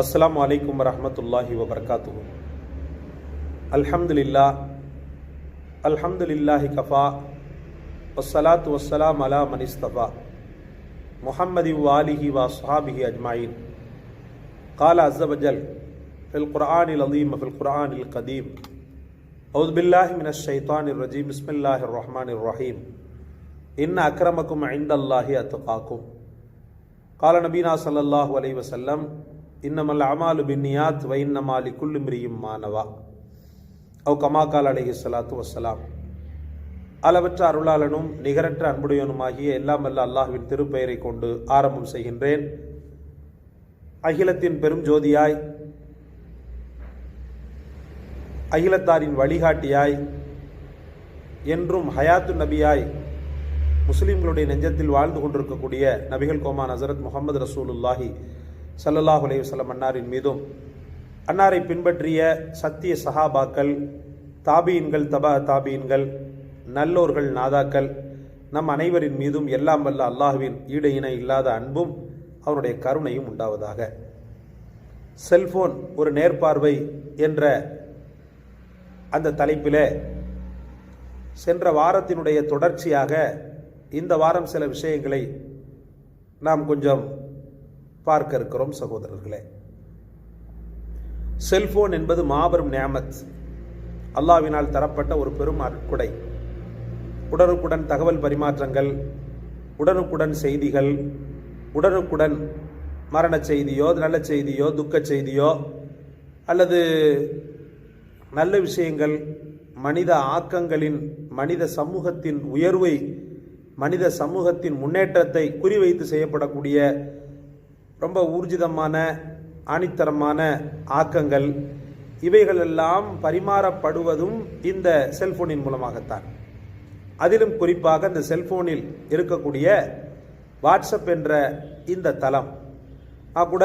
അസ്സാം വലൈക്കും വരഹമത്തല്ലാഹി വബർക്കാത്തു അൽഹംദുലില്ലാ അൽഹംദുലില്ലാഹി കഫ വസ്സലാത്തു വസ്സലാം അല മനിസ്തഫ മുഹമ്മദി വാലിഹി വസ്ഹാബിഹി അജ്മായിൻ قال عز وجل في القرآن العظيم في القرآن القديم أعوذ بالله من الشيطان الرجيم بسم الله الرحمن الرحيم إن أكرمكم عند الله أتقاكم قال نبينا صلى الله عليه وسلم இன்னமல்ல அமாலு பின்னியாத் வை இன்னமாலி குல்லுமிரியும் மாணவா அவ் கமாக்கால் அலஹி சலாத்து வசலாம் அளவற்ற அருளாளனும் நிகரற்ற அன்புடையவனுமாகிய எல்லாம் அல்ல அல்லாஹுவின் திருப்பெயரை கொண்டு ஆரம்பம் செய்கின்றேன். அகிலத்தின் பெரும் ஜோதியாய் அகிலத்தாரின் வழிகாட்டியாய் என்றும் ஹயாத்து நபியாய் முஸ்லிம்களுடைய நெஞ்சத்தில் வாழ்ந்து கொண்டிருக்கக்கூடிய நபிகள் கோமான் ஹசரத் முகமது ரசூலுல்லாஹி ஸல்லல்லாஹு அலைஹி அன்னாரின் மீதும் அன்னாரை பின்பற்றிய சத்திய சஹாபாக்கள் தாபீன்கள் தபா தாபீன்கள் நல்லோர்கள் நாதாக்கள் நம் அனைவரின் மீதும் எல்லாம் வல்ல அல்லாஹுவின் ஈடு இணை இல்லாத அன்பும் அவனுடைய கருணையும் உண்டாவதாக. செல்போன் ஒரு நேர்பார்வை என்ற அந்த தலைப்பில் சென்ற வாரத்தினுடைய தொடர்ச்சியாக இந்த வாரம் சில விஷயங்களை நாம் கொஞ்சம் பார்க்க இருக்கிறோம் சகோதரர்களே. செல்போன் என்பது மாபெரும் நியாமத். அல்லாவினால் தரப்பட்ட ஒரு பெரும் அற்குடை. உடனுக்குடன் தகவல் பரிமாற்றங்கள் உடனுக்குடன் செய்திகள் உடனுக்குடன் மரண செய்தியோ நல்ல செய்தியோ துக்க செய்தியோ அல்லது நல்ல விஷயங்கள் மனித ஆக்கங்களின் மனித சமூகத்தின் உயர்வை மனித சமூகத்தின் முன்னேற்றத்தை குறிவைத்து செய்யப்படக்கூடிய ரொம்ப ஊர்ஜிதமான ஆணித்தரமான ஆக்கங்கள் இவைகளெல்லாம் பரிமாறப்படுவதும் இந்த செல்போனின் மூலமாகத்தான். அதிலும் குறிப்பாக இந்த செல்போனில் இருக்கக்கூடிய வாட்ஸ்அப் என்ற இந்த தளம். நான் கூட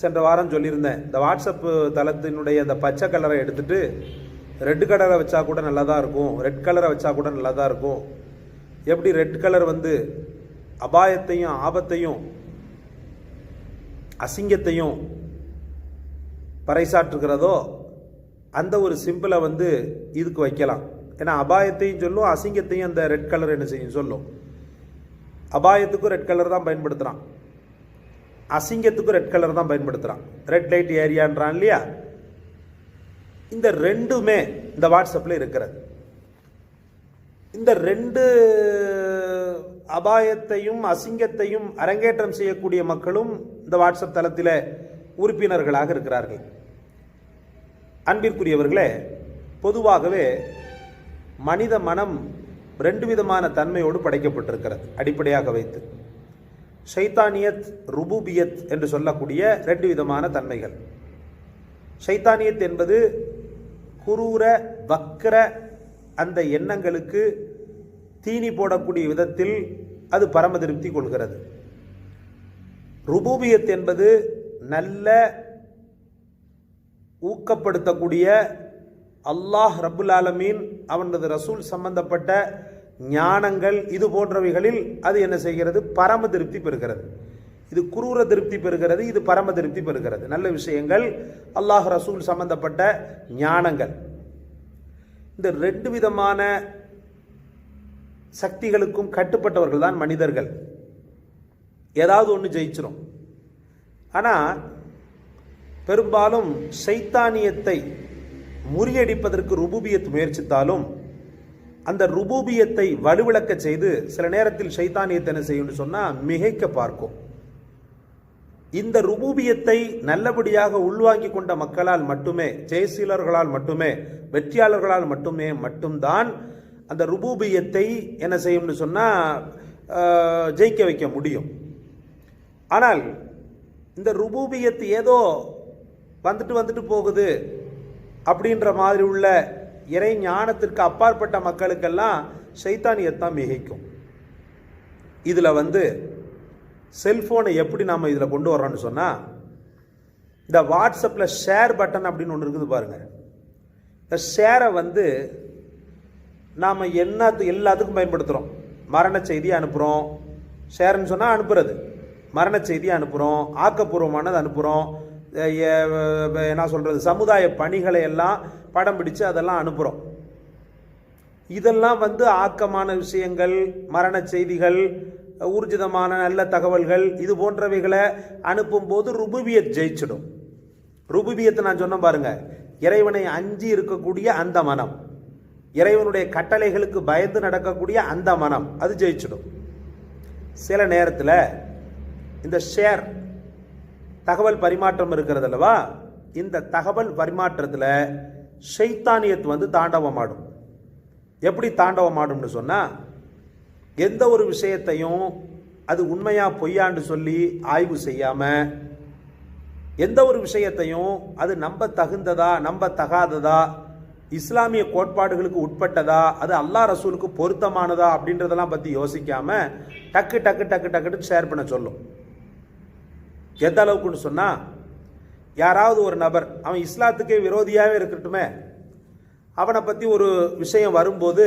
சென்ற வாரம் சொல்லியிருந்தேன் இந்த வாட்ஸ்அப் தளத்தினுடைய அந்த பச்சை கலரை எடுத்துட்டு ரெட் கலரை வச்சா கூட நல்லா தான் இருக்கும் ரெட் கலரை வச்சா கூட நல்லா தான் இருக்கும். எப்படி ரெட் கலர் வந்து அபாயத்தையும் ஆபத்தையும் அசிங்கத்தையும் பறைசாற்றுகிறதோ அந்த ஒரு சிம்பிளை வந்து இதுக்கு வைக்கலாம். ஏன்னா அபாயத்தையும் சொல்லும் அசிங்கத்தையும் அந்த ரெட் கலர் என்ன செய்யும் சொல்லும். அபாயத்துக்கும் ரெட் கலர் தான் பயன்படுத்துகிறான் அசிங்கத்துக்கும் ரெட் கலர் தான் பயன்படுத்துகிறான் ரெட் லைட் ஏரியான்றான் இல்லையா? இந்த ரெண்டுமே இந்த வாட்ஸ்அப்பில் இருக்கிறது. இந்த ரெண்டு அபாயத்தையும் அசிங்கத்தையும் அரங்கேற்றம் செய்யக்கூடிய மக்களும் இந்த வாட்ஸ்அப் தளத்தில் உறுப்பினர்களாக இருக்கிறார்கள். அன்பிற்குரியவர்களே பொதுவாகவே மனித மனம் ரெண்டு விதமான தன்மையோடு படைக்கப்பட்டிருக்கிறது. அடிப்படையாக வைத்து ஷைத்தானியத் ருபூபியத் என்று சொல்லக்கூடிய ரெண்டு விதமான தன்மைகள். ஷைத்தானியத் என்பது குரூர வக்கர அந்த எண்ணங்களுக்கு தீனி போடக்கூடிய விதத்தில் அது பரம திருப்தி கொள்கிறது. ருபூபியத் என்பது நல்ல ஊக்கப்படுத்தக்கூடிய அல்லாஹ் ரபுல் ஆலமீன் அவனது ரசூல் சம்பந்தப்பட்ட ஞானங்கள் இது போன்றவைகளில் அது என்ன செய்கிறது? பரம திருப்தி பெறுகிறது. இது குரூர திருப்தி பெறுகிறது இது பரம திருப்தி பெறுகிறது. நல்ல விஷயங்கள் அல்லாஹ் ரசூல் சம்பந்தப்பட்ட ஞானங்கள். இந்த ரெண்டு விதமான சக்திகளுக்கும் கட்டுப்பட்டவர்கள் தான் மனிதர்கள். ஏதாவது ஒன்று ஜெயிச்சிரும். ஆனால் பெரும்பாலும் சைத்தானியத்தை முறியடிப்பதற்கு ருபூபியத் முயற்சித்தாலும் அந்த ருபூபியத்தை வலுவிளக்க செய்து சில நேரத்தில் சைத்தானியத்தை என்ன செய்யும்னு சொன்னால் மிகைக்க பார்க்கும். இந்த ருபூபியத்தை நல்லபடியாக உள்வாங்கி கொண்ட மக்களால் மட்டுமே ஜெயசீலர்களால் மட்டுமே வெற்றியாளர்களால் மட்டுமே மட்டும்தான் அந்த ருபூபியத்தை என்ன செய்யும்னு சொன்னால் ஜெயிக்க வைக்க முடியும். ஆனால் இந்த ருபூபியத்து ஏதோ வந்துட்டு வந்துட்டு போகுது அப்படின்ற மாதிரி உள்ள இறை ஞானத்திற்கு அப்பாற்பட்ட மக்களுக்கெல்லாம் சைத்தானியத்தான் மிகைக்கும். இதில் வந்து செல்ஃபோனை எப்படி நாம் இதில் கொண்டு வரோன்னு சொன்னால் இந்த வாட்ஸ்அப்பில் ஷேர் பட்டன் அப்படின்னு ஒன்று இருக்குது பாருங்கள் இந்த ஷேரை வந்து நாம் என்னத்து எல்லாத்துக்கும் பயன்படுத்துகிறோம் மரண செய்தி அனுப்புகிறோம் ஷேர்னு சொன்னால் அனுப்புறது. மரண செய்தி அனுப்புகிறோம் ஆக்கப்பூர்வமானது அனுப்புகிறோம் என்ன சொல்கிறது சமுதாய பணிகளை எல்லாம் படம் பிடிச்சு அதெல்லாம் அனுப்புகிறோம் இதெல்லாம் வந்து ஆக்கமான விஷயங்கள் மரண செய்திகள் ஊர்ஜிதமான நல்ல தகவல்கள் இது போன்றவைகளை அனுப்பும்போது ருபுபியத் ஜெயிச்சிடும். ருபுபியத்தை நான் சொன்ன பாருங்கள் இறைவனை அஞ்சி இருக்கக்கூடிய அந்த மனம். இறைவனுடைய கட்டளைகளுக்கு பயந்து நடக்கக்கூடிய அந்த மனம் அது ஜெயிச்சிடும். சில நேரத்தில் இந்த ஷேர் தகவல் பரிமாற்றம் இருக்கிறது அல்லவா? இந்த தகவல் பரிமாற்றத்தில் ஷைத்தானியத் வந்து தாண்டவமாடும். எப்படி தாண்டவமாடும்னு சொன்னால் எந்த ஒரு விஷயத்தையும் அது உண்மையாக பொய்யான்னு சொல்லி ஆய்வு செய்யாமல் எந்த ஒரு விஷயத்தையும் அது நம்ப தகுந்ததா நம்ப தகாததா இஸ்லாமிய கோட்பாடுகளுக்கு உட்பட்டதா? அது அல்லாஹ் ரசூலுக்கு பொருத்தமானதா? அப்படின்றதெல்லாம் பற்றி யோசிக்காம டக்கு டக்கு டக்கு டக்குன்னு ஷேர் பண்ண சொல்லும். எந்த அளவுக்குன்னு சொன்னால் யாராவது ஒரு நபர் அவன் இஸ்லாத்துக்கே விரோதியாகவே இருக்கட்டுமே அவனை பற்றி ஒரு விஷயம் வரும்போது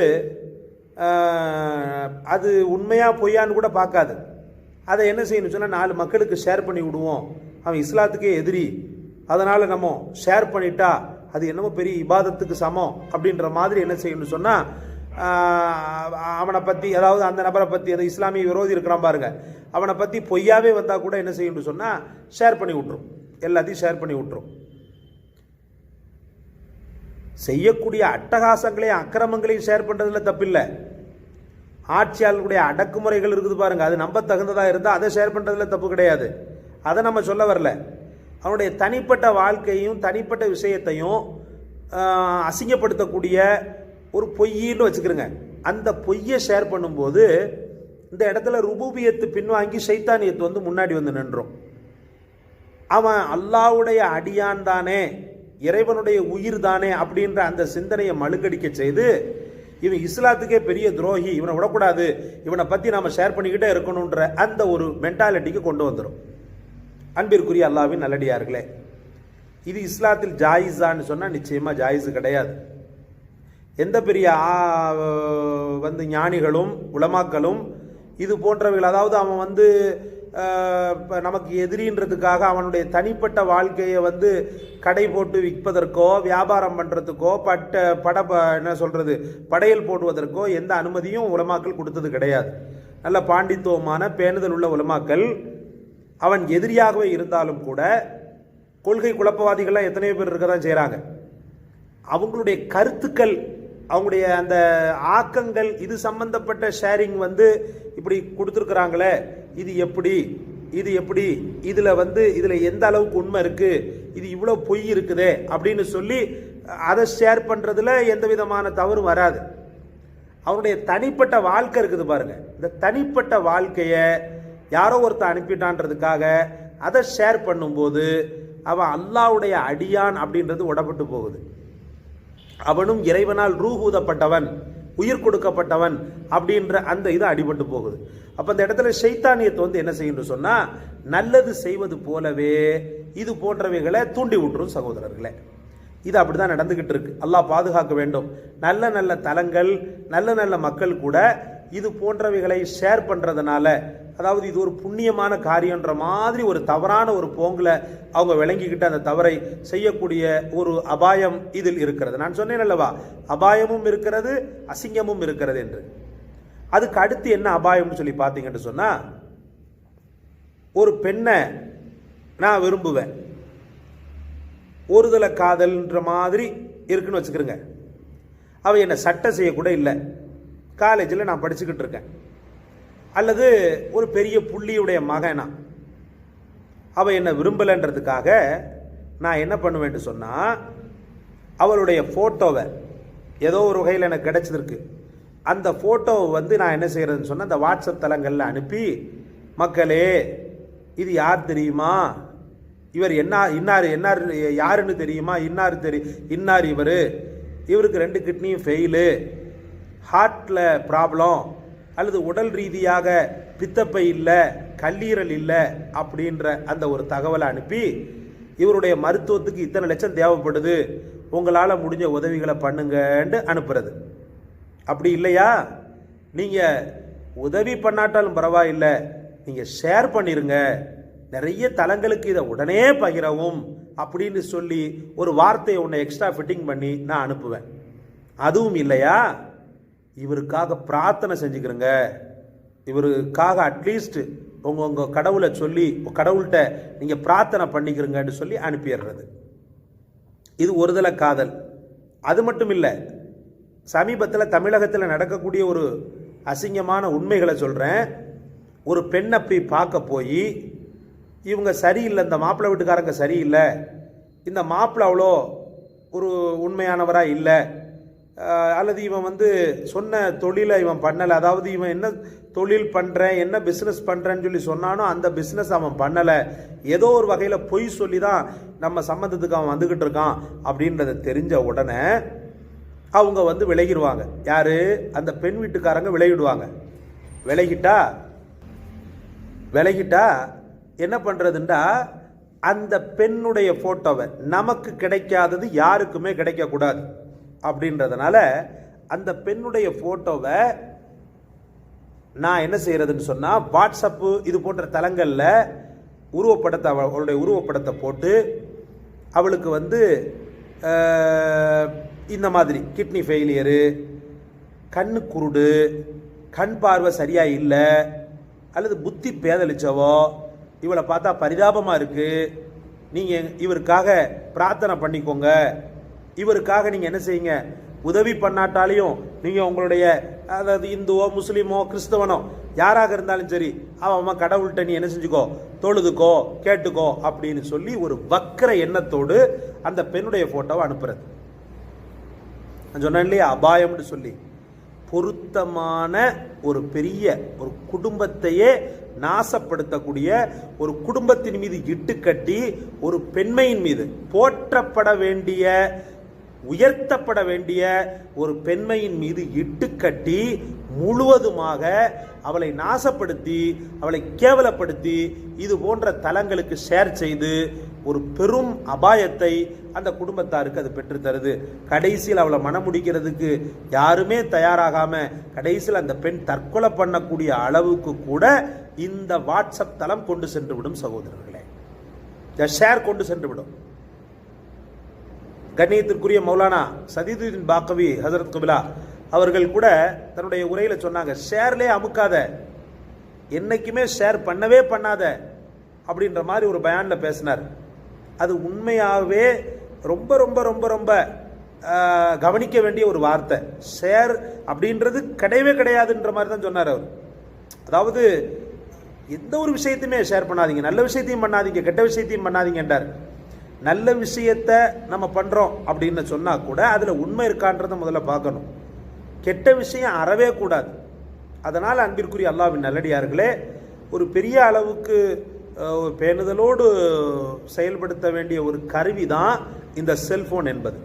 அது உண்மையாக பொய்யான்னு கூட பார்க்காது. அதை என்ன செய்யணும் சொன்னால் நாலு மக்களுக்கு ஷேர் பண்ணி விடுவோம். அவன் இஸ்லாத்துக்கே எதிரி. அதனால் நம்ம ஷேர் பண்ணிட்டா அது என்னமோ பெரிய இபாதத்துக்கு சமம் அப்படின்ற மாதிரி என்ன செய்யணும்னு சொன்னால் அவனை பற்றி அதாவது அந்த நபரை பற்றி அது இஸ்லாமிய விரோதி இருக்கிறான் பாருங்க. அவனை பற்றி பொய்யாவே வந்தால் கூட என்ன செய்யணும்னு சொன்னால் ஷேர் பண்ணி விட்ரும் எல்லாத்தையும் ஷேர் பண்ணி விட்ரும் செய்யக்கூடிய அட்டகாசங்களையும் அக்கிரமங்களையும் ஷேர் பண்ணுறதுல தப்பில்லை. ஆட்சியாளர்களுடைய அடக்குமுறைகள் இருக்குது பாருங்க. அது நம்ப தகுந்ததாக இருந்தால் அதை ஷேர் பண்ணுறதுல தப்பு கிடையாது. அதை நம்ம சொல்ல வரல. அவனுடைய தனிப்பட்ட வாழ்க்கையும் தனிப்பட்ட விஷயத்தையும் அசிங்கப்படுத்தக்கூடிய ஒரு பொய்ன்னு வச்சுக்கிறோங்க. அந்த பொய்யை ஷேர் பண்ணும்போது இந்த இடத்துல ருபூபியத்து பின்வாங்கி சைத்தானியத்து வந்து முன்னாடி வந்து நின்றோம். அவன் அல்லாவுடைய அடியான் தானே இறைவனுடைய உயிர் தானே அப்படின்ற அந்த சிந்தனையை மழுங்கடிக்க செய்து இவன் இஸ்லாத்துக்கே பெரிய துரோகி இவனை விடக்கூடாது இவனை பற்றி நாம் ஷேர் பண்ணிக்கிட்டே இருக்கணுன்ற அந்த ஒரு மென்டாலிட்டிக்கு கொண்டு வந்துடும் அன்பிற்குரிய அல்லாவின் நல்லடியார்களே இது இஸ்லாத்தில் ஜாயிஸான்னு சொன்னால் நிச்சயமாக ஜாயிஸ் கிடையாது. எந்த பெரிய வந்து ஞானிகளும் உலமாக்களும் இது போன்றவைகள் அதாவது அவன் வந்து நமக்கு எதிரின்றதுக்காக அவனுடைய தனிப்பட்ட வாழ்க்கையை வந்து கடை போட்டு விற்பதற்கோ வியாபாரம் பண்ணுறதுக்கோ பட்ட பட ப- என்ன சொல்கிறது படையல் போடுவதற்கோ எந்த அனுமதியும் உலமாக்கள் கொடுத்தது கிடையாது. நல்ல பாண்டித்துவமான பேணுதல் உள்ள உலமாக்கள் அவன் எதிரியாகவே இருந்தாலும் கூட கொள்கை குழப்பவாதிகள்லாம் எத்தனையோ பேர் இருக்க தான் செய்கிறாங்க அவங்களுடைய கருத்துக்கள் அவங்களுடைய அந்த ஆக்கங்கள் இது சம்பந்தப்பட்ட ஷேரிங் வந்து இப்படி கொடுத்துருக்குறாங்களே இது எப்படி இது எப்படி இதில் வந்து இதில் எந்த அளவுக்கு உண்மை இருக்குது இது இவ்வளோ பொய் இருக்குதே அப்படின்னு சொல்லி அதை ஷேர் பண்ணுறதுல எந்த விதமான தவறும் வராது. அவனுடைய தனிப்பட்ட வாழ்க்கை இருக்குது பாருங்கள் இந்த தனிப்பட்ட வாழ்க்கையை யாரோ ஒருத்தன் அனுப்பிட்டான்றதுக்காக அதை ஷேர் பண்ணும்போது அவன் அல்லாவுடைய அடியான் அப்படின்றது உடப்பட்டு போகுது. அவனும் இறைவனால் ரூஹூதப்பட்டவன் உயிர் கொடுக்கப்பட்டவன் அப்படின்ற அந்த இது அடிபட்டு போகுது. அப்போ அந்த இடத்துல ஷைத்தானியத்தை வந்து என்ன செய்யணும் சொன்னால் நல்லது செய்வது போலவே இது போன்றவைகளை தூண்டி விட்டுரும் சகோதரர்களே. இது அப்படிதான் நடந்துக்கிட்டு இருக்கு. அல்லாஹ் பாதுகாக்க வேண்டும். நல்ல நல்ல தலங்கள் நல்ல நல்ல மக்கள் கூட இது போன்றவைகளை ஷேர் பண்ணுறதுனால அதாவது இது ஒரு புண்ணியமான காரியன்ற மாதிரி ஒரு தவறான ஒரு போங்கில் அவங்க விளங்கிக்கிட்டு அந்த தவறை செய்யக்கூடிய ஒரு அபாயம் இதில் இருக்கிறது. நான் சொன்னேன் அல்லவா? அபாயமும் இருக்கிறது அசிங்கமும் இருக்கிறது என்று. அதுக்கு அடுத்து என்ன அபாயம்னு சொல்லி பார்த்தீங்கன்னு சொன்னால் ஒரு பெண்ணை நான் விரும்புவேன். ஒருதலை காதல்ன்ற மாதிரி இருக்குன்னு வச்சுக்கிறேங்க அவள் என்னை சட்டை செய்யக்கூட இல்லை. காலேஜில் நான் படிச்சுக்கிட்டு இருக்கேன். அல்லது ஒரு பெரிய புள்ளியுடைய மகனா? அவள் என்னை விரும்பலைன்றதுக்காக நான் என்ன பண்ணுவேன்னு சொன்னால் அவளுடைய ஃபோட்டோவை ஏதோ ஒரு வகையில் எனக்கு கிடச்சிருக்கு. அந்த ஃபோட்டோவை வந்து நான் என்ன செய்கிறதுன்னு சொன்னால் அந்த வாட்ஸ்அப் தளங்களில் அனுப்பி மக்களே இது யார் தெரியுமா? இவர் என்ன இன்னார் என்னார் யாருன்னு தெரியுமா? இன்னார் தெரி இன்னார் இவர்? இவருக்கு ரெண்டு கிட்னியும் ஃபெயிலு ஹார்ட்டில் ப்ராப்ளம் அல்லது உடல் ரீதியாக பித்தப்பை இல்லை கல்லீரல் இல்லை அப்படின்ற அந்த ஒரு தகவலை அனுப்பி இவருடைய மருத்துவத்துக்கு இத்தனை லட்சம் தேவைப்படுது உங்களால் முடிஞ்ச உதவிகளை பண்ணுங்கன்னு அனுப்புறது. அப்படி இல்லையா? நீங்கள் உதவி பண்ணாட்டாலும் பரவாயில்லை நீங்கள் ஷேர் பண்ணிடுங்க நிறைய தலங்களுக்கு இதை உடனே பகிரவும் அப்படின்னு சொல்லி ஒரு வார்த்தையை உன்னை எக்ஸ்ட்ரா ஃபிட்டிங் பண்ணி நான் அனுப்புவேன். அதுவும் இல்லையா? இவருக்காக பிரார்த்தனை செஞ்சுக்கிறங்க. இவருக்காக அட்லீஸ்ட் உங்கள் உங்கள் கடவுளை சொல்லி கடவுள்கிட்ட நீங்கள் பிரார்த்தனை பண்ணிக்கிறீங்கன்னு சொல்லி அனுப்பிடுறது. இது ஒருதலை காதல். அது மட்டும் இல்லை சமீபத்தில் தமிழகத்தில் நடக்கக்கூடிய ஒரு அசிங்கமான உண்மைகளை சொல்கிறேன் ஒரு பெண்ணை போய் பார்க்க போய் இவங்க சரியில்லை இந்த மாப்பிள்ளை வீட்டுக்காரங்க சரியில்லை இந்த மாப்பிள்ளை அவ்வளோ ஒரு உண்மையானவராக இல்லை அல்லது இவன் வந்து சொன்ன தொழிலை இவன் பண்ணலை. அதாவது இவன் என்ன தொழில் பண்ணுறேன் என்ன பிஸ்னஸ் பண்ணுறேன்னு சொல்லி சொன்னானோ அந்த பிஸ்னஸ் அவன் பண்ணலை. ஏதோ ஒரு வகையில் பொய் சொல்லி தான் நம்ம சம்மந்தத்துக்கு அவன் வந்துக்கிட்டு இருக்கான் அப்படின்றத தெரிஞ்ச உடனே அவங்க வந்து விலகிடுவாங்க. யார்? அந்த பெண் வீட்டுக்காரங்க விலகிடுவாங்க. விலகிட்டா? விலகிட்டா என்ன பண்ணுறதுண்டா அந்த பெண்ணுடைய ஃபோட்டோவை நமக்கு கிடைக்காதது யாருக்குமே கிடைக்கக்கூடாது. அப்படின்றதுனால அந்த பெண்ணுடைய ஃபோட்டோவை நான் என்ன செய்கிறதுன்னு சொன்னால் வாட்ஸ்அப்பு இது போன்ற தளங்களில் உருவப்படத்தை அவ- அவளுடைய உருவப்படத்தை போட்டு அவளுக்கு வந்து இந்த மாதிரி கிட்னி ஃபெயிலியரு கண்ணு குருடு கண் பார்வை சரியாக இல்லை அல்லது புத்தி பேதலிச்சவோ இவளை பார்த்தா பரிதாபமாக இருக்குது நீங்கள் இவருக்காக பிரார்த்தனை பண்ணிக்கோங்க இவருக்காக நீங்கள் என்ன செய்யுங்க? உதவி பண்ணாட்டாலையும் நீங்கள் உங்களுடைய அதாவது இந்துவோ முஸ்லீமோ கிறிஸ்தவனோ யாராக இருந்தாலும் சரி அவன் கடவுள்கிட்ட நீ என்ன செஞ்சுக்கோ தொழுதுக்கோ கேட்டுக்கோ அப்படின்னு சொல்லி ஒரு வக்கர எண்ணத்தோடு அந்த பெண்ணுடைய ஃபோட்டோவை அனுப்புறது. நான் சொன்னேன் இல்லையா? அபாயம்னு சொல்லி. பொருத்தமான ஒரு பெரிய ஒரு குடும்பத்தையே நாசப்படுத்தக்கூடிய ஒரு குடும்பத்தின் மீது இட்டுக்கட்டி ஒரு பெண்மையின் மீது போற்றப்பட வேண்டிய உயர்த்தப்பட வேண்டிய ஒரு பெண்மையின் மீது இட்டுக்கட்டி முழுவதுமாக அவளை நாசப்படுத்தி அவளை கேவலப்படுத்தி இது போன்ற தலங்களுக்கு ஷேர் செய்து ஒரு பெரும் அபாயத்தை அந்த குடும்பத்தாருக்கு அது பெற்று தருது. கடைசியில் அவளை மனம் முடிக்கிறதுக்கு யாருமே தயாராகாம கடைசியில் அந்த பெண் தற்கொலை பண்ணக்கூடிய அளவுக்கு கூட இந்த வாட்ஸ்அப் தளம் கொண்டு சென்று விடும் சகோதரர்களே. ஷேர் கொண்டு சென்று விடும். கண்ணியத்திற்குரிய மௌலானா சதீதுதீன் பாக்கவி ஹசரத் குபிலா அவர்கள் கூட தன்னுடைய உரையில் சொன்னாங்க ஷேர்லே அமுக்காத என்னைக்குமே ஷேர் பண்ணவே பண்ணாத அப்படின்ற மாதிரி ஒரு பயானில் பேசினார். அது உண்மையாகவே ரொம்ப ரொம்ப ரொம்ப ரொம்ப கவனிக்க வேண்டிய ஒரு வார்த்தை. ஷேர் அப்படின்றது கிடையவே கிடையாதுன்ற மாதிரி தான் சொன்னார் அவர். அதாவது எந்த ஒரு விஷயத்தையுமே ஷேர் பண்ணாதீங்க நல்ல விஷயத்தையும் பண்ணாதீங்க கெட்ட விஷயத்தையும் பண்ணாதீங்கன்றார். நல்ல விஷயத்த நம்ம பண்ணுறோம் அப்படின்னு சொன்னால் கூட அதில் உண்மை இருக்கான்றதை முதல்ல பார்க்கணும். கெட்ட விஷயம் அறவே கூடாது. அதனால் அன்பிற்குரிய அல்லாவின் நல்லடியார்களே ஒரு பெரிய அளவுக்கு பேணுதலோடு செயல்படுத்த வேண்டிய ஒரு கருவி தான் இந்த செல்ஃபோன் என்பது.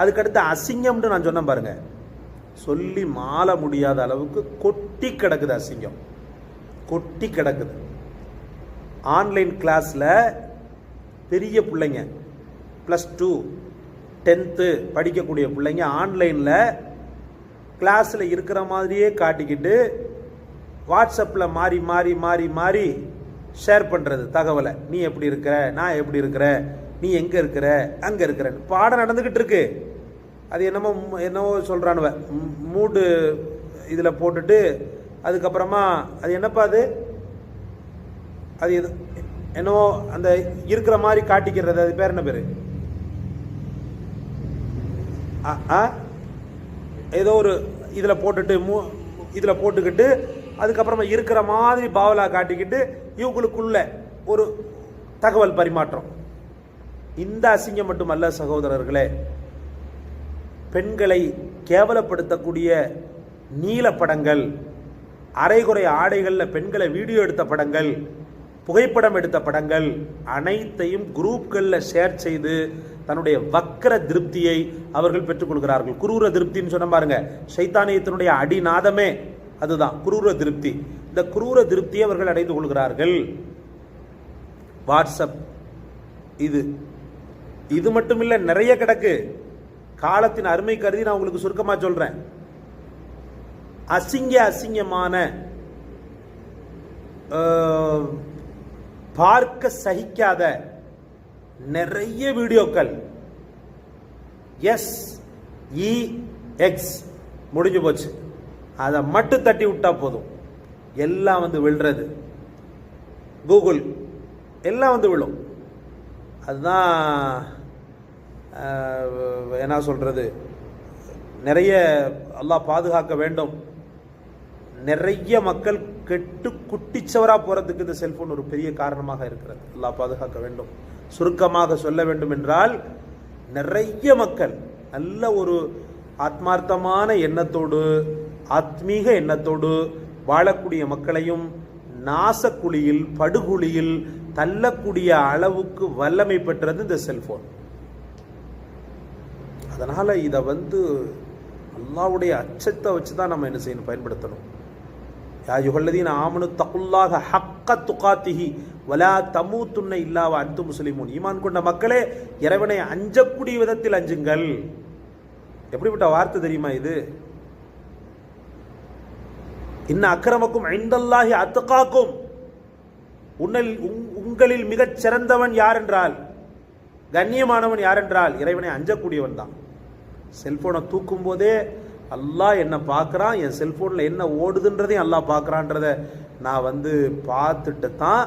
அதுக்கடுத்து அசிங்கம்னு நான் சொன்னேன் பாருங்க. சொல்லி மாள முடியாத அளவுக்கு கொட்டி கிடக்குது அசிங்கம். கொட்டி கிடக்குது. ஆன்லைன் கிளாஸில் பெரிய பிள்ளைங்க. ப்ளஸ் டூ டென்த்து படிக்கக்கூடிய பிள்ளைங்க ஆன்லைனில் கிளாஸில் இருக்கிற மாதிரியே காட்டிக்கிட்டு வாட்ஸ்அப்பில் மாறி மாறி மாறி மாறி ஷேர் பண்ணுறது தகவலை. நீ எப்படி இருக்கிற? நான் எப்படி இருக்கிற? நீ எங்கே இருக்கிற? அங்கே இருக்கிற பாடம் நடந்துக்கிட்டு இருக்கு. அது என்னமோ என்னவோ சொல்கிறானுவ மூடு இதில் போட்டுட்டு அதுக்கப்புறமா அது என்னப்பா அது? அது எது? என்னவோ அந்த இருக்கிற மாதிரி காட்டிக்கிறது. அது பேர் என்ன பேர்? ஏதோ ஒரு இதில் போட்டுட்டு மூ இதில் போட்டுக்கிட்டு அதுக்கப்புறமா இருக்கிற மாதிரி பாவலா காட்டிக்கிட்டு இவங்களுக்குள்ள ஒரு தகவல் பரிமாற்றம். இந்த அசிங்கம் மட்டுமல்ல சகோதரர்களே. பெண்களை கேவலப்படுத்தக்கூடிய நீலப்படங்கள் அரைகுறை ஆடைகளில் பெண்களை வீடியோ எடுத்த படங்கள் புகைப்படம் எடுத்த படங்கள் அனைத்தையும் குரூப்களில் ஷேர் செய்து தன்னுடைய வக்கர திருப்தியை அவர்கள் பெற்றுக்கொள்கிறார்கள் குரூர திருப்தின்னு சொன்ன பாருங்க. சைத்தானியத்தினுடைய அடிநாதமே அதுதான். குரூர திருப்தி. இந்த குரூர திருப்தியை அவர்கள் அடைந்து கொள்கிறார்கள். வாட்ஸ்அப். இது. இது மட்டும் இல்லை நிறைய கிடக்கு. காலத்தின் அருமை கருதி நான் உங்களுக்கு சுருக்கமாக சொல்கிறேன் அசிங்க அசிங்கமான பார்க்க சகிக்காத நிறைய வீடியோக்கள். எஸ் இ எக்ஸ் முடிஞ்சு போச்சு. அதை மட்டும் தட்டி விட்டா போதும். எல்லாம் வந்து விழுறது. கூகுள் எல்லாம் வந்து விழும். அதுதான் என்ன சொல்கிறது நிறைய எல்லாம் பாதுகாக்க வேண்டும். நிறைய மக்கள் கெட்டு குட்டிச்சவராக போகிறதுக்கு இந்த செல்போன் ஒரு பெரிய காரணமாக இருக்கிறது. எல்லாம் பாதுகாக்க வேண்டும். சுருக்கமாக சொல்ல வேண்டும் என்றால் நிறைய மக்கள் நல்ல ஒரு ஆத்மார்த்தமான எண்ணத்தோடு ஆத்மீக எண்ணத்தோடு வாழக்கூடிய மக்களையும் நாசக்குழியில் படுகுழியில் தள்ளக்கூடிய அளவுக்கு வல்லமை பெற்றது இந்த செல்போன் அதனால் இதை வந்து அல்லாவுடைய அச்சத்தை வச்சு தான் நம்ம என்ன செய்யணும் பயன்படுத்தணும். யாயுகல்லதீன் ஆமனு தகுல்லாக ஹக்க துகாத்திஹி வலா தமு துண்ண இல்லாவ அன்பு முஸ்லிமூன் ஈமான் கொண்ட மக்களே இறைவனை அஞ்சக்கூடிய விதத்தில் அஞ்சுங்கள். எப்படிப்பட்ட வார்த்தை தெரியுமா இது? இன்ன அக்கிரமக்கும் ஐந்தல்லாஹி அத்துக்காக்கும் உன்னல் உங்களில் மிகச் சிறந்தவன் யார் என்றால் கண்ணியமானவன் யார் என்றால் இறைவனை அஞ்சக்கூடியவன் தான். செல்போனை தூக்கும் போதே அல்லாஹ் என்ன பார்க்குறான் என் செல்ஃபோனில் என்ன ஓடுதுன்றதையும் அல்லாஹ் பார்க்குறான்றத நான் வந்து பார்த்துட்டு தான்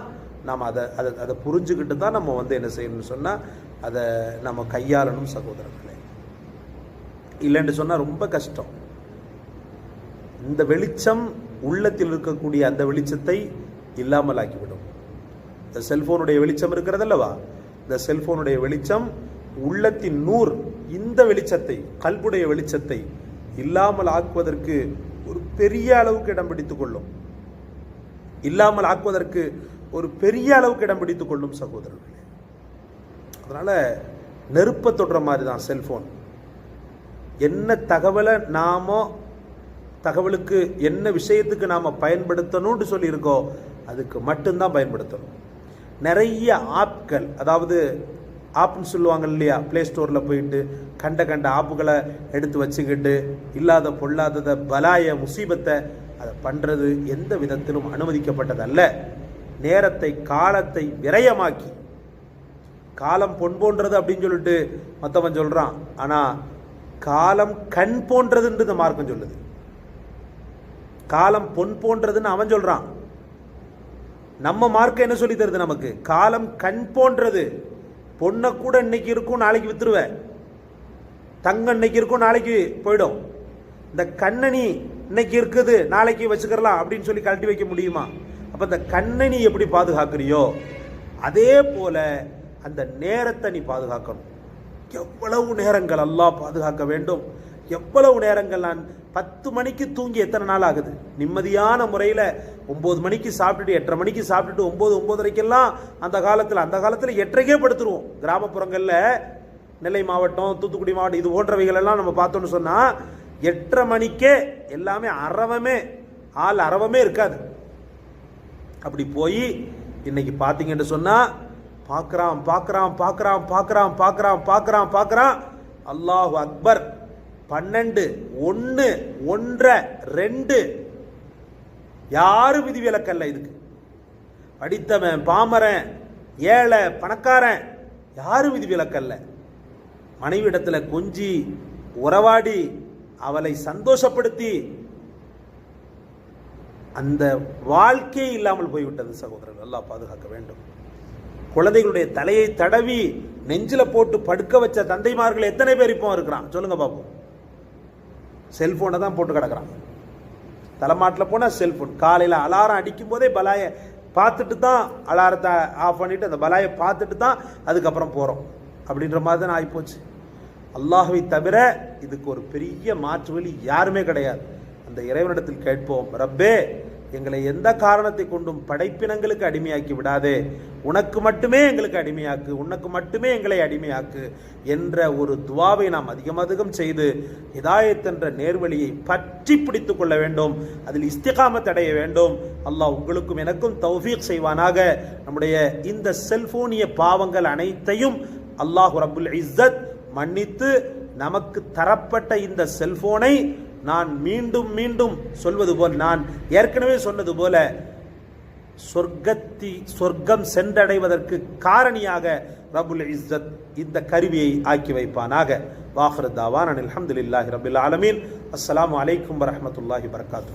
நாம் அதை அதை அதை புரிஞ்சுக்கிட்டு தான் நம்ம வந்து என்ன செய்யணும்னு சொன்னால் அதை நம்ம கையாளணும் சகோதரர்களே. இல்லைன்னு சொன்னால் ரொம்ப கஷ்டம். இந்த வெளிச்சம் உள்ளத்தில் இருக்கக்கூடிய அந்த வெளிச்சத்தை இல்லாமல் ஆக்கிவிடும். இந்த செல்ஃபோனுடைய வெளிச்சம் இருக்கிறதல்லவா இந்த செல்ஃபோனுடைய வெளிச்சம் உள்ளத்தின் நூர் இந்த வெளிச்சத்தை கல்புடைய வெளிச்சத்தை இல்லாமல் ஆக்குவதற்கு ஒரு பெரிய அளவுக்கு இடம் பிடித்துக் கொள்ளும். இல்லாமல் ஆக்குவதற்கு ஒரு பெரிய அளவுக்கு இடம் பிடித்துக் கொள்ளும் சகோதரர்களே. அதனால் நெருப்பை தொடுற மாதிரி தான் செல்ஃபோன். என்ன தகவலை நாம தகவலுக்கு என்ன விஷயத்துக்கு நாம் பயன்படுத்தணும்னு சொல்லியிருக்கோ அதுக்கு மட்டும்தான் பயன்படுத்தணும். நிறைய ஆப்கள் அதாவது ஆப்னு சொல்லுவாங்க இல்லையா? ப்ளே ஸ்டோரில் போயிட்டு கண்ட கண்ட ஆப்புகளை எடுத்து வச்சுக்கிட்டு இல்லாத பொல்லாததை பலாய முசீபத்தை அதை பண்ணுறது எந்த விதத்திலும் அனுமதிக்கப்பட்டதல்ல. நேரத்தை காலத்தை விரயமாக்கி. காலம் பொன் போன்றது அப்படின்னு சொல்லிட்டு மற்றவன் சொல்கிறான் ஆனால் காலம் கண் போன்றதுன்றது இந்த மார்க்கம் சொல்லுது. காலம் பொன் போன்றதுன்னு அவன் சொல்கிறான் நம்ம மார்க்கம் என்ன சொல்லி தருது நமக்கு? காலம் கண் போன்றது. பொண்ணை கூட இன்னைக்கு இருக்கும் நாளைக்கு வித்துருவேன். தங்கம் இன்னைக்கு இருக்கும் நாளைக்கு போயிடும். இந்த கண்ணனி இன்னைக்கு இருக்குது நாளைக்கு வச்சுக்கிறலாம் அப்படின்னு சொல்லி கழட்டி வைக்க முடியுமா? அப்போ இந்த கண்ணனி எப்படி பாதுகாக்கிறியோ அதே போல அந்த நேரத்தை நீ பாதுகாக்கணும். எவ்வளவு நேரங்கள் எல்லாம் பாதுகாக்க வேண்டும். எவ்வளவு நேரங்கள் நான் பத்து மணிக்கு தூங்கி எத்தனை நாள் ஆகுது? நிம்மதியான முறையில் ஒம்பது மணிக்கு சாப்பிட்டுட்டு எட்டரை மணிக்கு சாப்பிட்டுட்டு ஒம்பது ஒம்பதரைக்கெல்லாம் அந்த காலத்தில் அந்த காலத்தில் எட்டரைக்கே படுத்துருவோம். கிராமப்புறங்களில் நெல்லை மாவட்டம் தூத்துக்குடி மாவட்டம் இது போன்றவைகள் எல்லாம் நம்ம பார்த்தோன்னு சொன்னால் எட்டரை மணிக்கே எல்லாமே அரவமே ஆள் அரவமே இருக்காது. அப்படி போய் இன்னைக்கு பார்த்தீங்கன்னு சொன்னால் பார்க்குறான் பார்க்கறான் பார்க்குறான் பார்க்குறான் பார்க்குறான் பார்க்குறான் பார்க்குறான் அல்லாஹ் அக்பர் பன்னெண்டு ஒன்று ஒன்றரை ரெண்டு யாரும் விதிவிலக்கல்ல இதுக்கு? படித்தவன் பாமரன் ஏழை பணக்காரன் யாரும் விதிவிலக்கல்ல? மனைவிடத்தில் கொஞ்சி உறவாடி அவளை சந்தோஷப்படுத்தி அந்த வாழ்க்கையே இல்லாமல் போய்விட்டது சகோதரர் நல்லா பாதுகாக்க வேண்டும். குழந்தைகளுடைய தலையை தடவி நெஞ்சில் போட்டு படுக்க வச்ச தந்தைமார்கள் எத்தனை பேர் இப்போ இருக்கிறான்? சொல்லுங்க பாப்போம். செல்போனை தான் போட்டு கிடக்கிறான். தலைமாட்டில் போனால் செல்ஃபோன் காலையில் அலாரம் அடிக்கும் போதே பலாயை பார்த்துட்டு தான் அலாரத்தை ஆஃப் பண்ணிவிட்டு அந்த பலாயை பார்த்துட்டு தான் அதுக்கப்புறம் போகிறோம் அப்படின்ற மாதிரி தான் ஆகிப்போச்சு அல்லாஹுவை தவிர இதுக்கு ஒரு பெரிய மாற்று வழி யாருமே கிடையாது. அந்த இறைவனிடத்தில் கேட்போம் ரப்பே எங்களை எந்த காரணத்தை கொண்டும் படைப்பினங்களுக்கு அடிமையாக்கி விடாதே. உனக்கு மட்டுமே எங்களுக்கு அடிமையாக்கு உனக்கு மட்டுமே எங்களை அடிமையாக்கு என்ற ஒரு துவாவை நாம் அதிகம் அதிகம் செய்து ஹிதாயத் என்ற நேர்வழியை பற்றி பிடித்து கொள்ள வேண்டும். அதில் இஸ்திகாமத் தடைய வேண்டும். அல்லாஹ் உங்களுக்கும் எனக்கும் தௌஃபீக் செய்வானாக. நம்முடைய இந்த செல்போனிய பாவங்கள் அனைத்தையும் அல்லாஹ் ரபுல் இஸ்ஸத் மன்னித்து நமக்கு தரப்பட்ட இந்த செல்போனை நான் மீண்டும் மீண்டும் சொல்வது போல் நான் ஏற்கனவே சொன்னது போல சொர்க்கத்தி சொர்க்கம் சென்றடைவதற்கு காரணியாக ரபுல் இஸ்ஸத் இந்த கருவியை ஆக்கி வைப்பானாக. வாஹர் தாவான் அனில் அல்ஹம்துலில்லாஹி ரபில் ஆலமீன். அஸ்லாம் வலைக்கம் வரமத்துல்லாஹி வரகாத்தூ